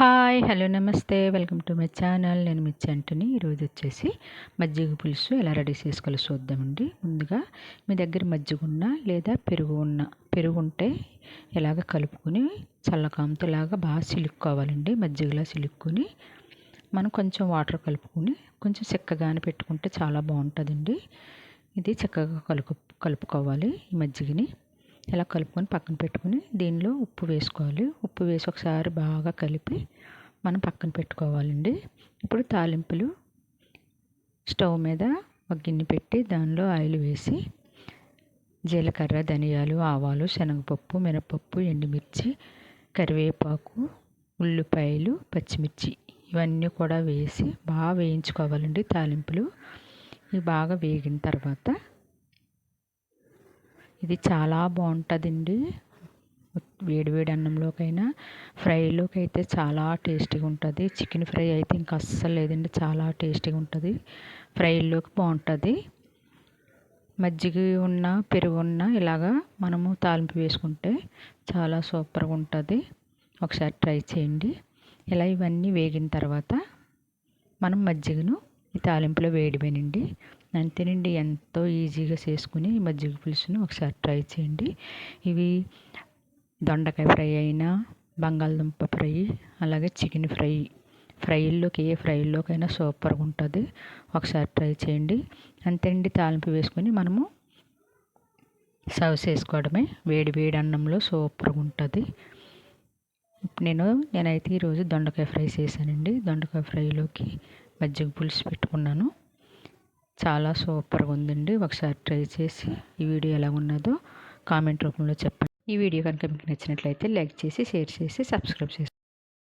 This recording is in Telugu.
హాయ్ హలో నమస్తే. Welcome to my channel. నేను మీ చంటుని. ఈరోజు వచ్చేసి మజ్జిగ పులుసు ఎలా రెడీ చేసుకోవాలో చూద్దామండి. ముందుగా మీ దగ్గర మజ్జిగ ఉన్నా లేదా పెరుగు ఉన్న పెరుగు ఉంటే ఇలాగ కలుపుకొని చల్లకాంతో బాగా చిలుక్కోవాలండి. మజ్జిగలా సిలుక్కొని మనం కొంచెం వాటర్ కలుపుకొని కొంచెం చిక్కగానే పెట్టుకుంటే చాలా బాగుంటుందండి. ఇది చక్కగా కలుపు కలుపుకోవాలి ఈ మజ్జిగని. ఇలా కలుపుకొని పక్కన పెట్టుకొని దీనిలో ఉప్పు వేసుకోవాలి. ఉప్పు వేసి ఒకసారి బాగా కలిపి మనం పక్కన పెట్టుకోవాలండి. ఇప్పుడు తాలింపులు స్టవ్ మీద ఒక గిన్నె పెట్టి దానిలో ఆయిల్ వేసి జీలకర్ర ధనియాలు ఆవాలు శనగపప్పు మినపప్పు ఎండుమిర్చి కరివేపాకు ఉల్లిపాయలు పచ్చిమిర్చి ఇవన్నీ కూడా వేసి బాగా వేయించుకోవాలండి తాలింపులు. ఇవి బాగా వేగిన తర్వాత ఇది చాలా బాగుంటుందండి. వేడి వేడి అన్నంలోకైనా ఫ్రైలోకి అయితే చాలా టేస్టీగా ఉంటుంది. చికెన్ ఫ్రై అయితే ఇంకా అస్సలు లేదండి చాలా టేస్టీగా ఉంటుంది. ఫ్రైలోకి బాగుంటుంది. మజ్జిగ ఉన్న పెరుగు ఉన్న ఇలాగా మనము తాలింపు వేసుకుంటే చాలా సూపర్గా ఉంటుంది. ఒకసారి ట్రై చేయండి. ఇలా ఇవన్నీ వేగిన తర్వాత మనం మజ్జిగను ఈ తాలింపులో వేడిపోయినండి అంతేనండి ఎంతో ఈజీగా చేసుకుని మజ్జిగ పులుసును ఒకసారి ట్రై చేయండి. ఇవి దొండకాయ ఫ్రై అయినా బంగాళదుంప ఫ్రై అలాగే చికెన్ ఫ్రై ఫ్రైల్లోకి ఏ ఫ్రైల్లోకైనా సూపర్గా ఉంటుంది. ఒకసారి ట్రై చేయండి. అంతేండి తాలింపు వేసుకొని మనము సర్వ్ చేసుకోవడమే. వేడి వేడి అన్నంలో సూపర్గా ఉంటుంది. నేను నేనైతే ఈరోజు దొండకాయ ఫ్రై చేశానండి. దొండకాయ ఫ్రైలోకి మజ్జిగ పులుసు పెట్టుకున్నాను. చాలా సూపర్గా ఉందండి. ఒకసారి ట్రై చేసి ఈ వీడియో ఎలా ఉన్నదో కామెంట్ రూపంలో చెప్పండి. ఈ వీడియో కనుక మీకు నచ్చినట్లయితే లైక్ చేసి షేర్ చేసి సబ్స్క్రైబ్ చేసి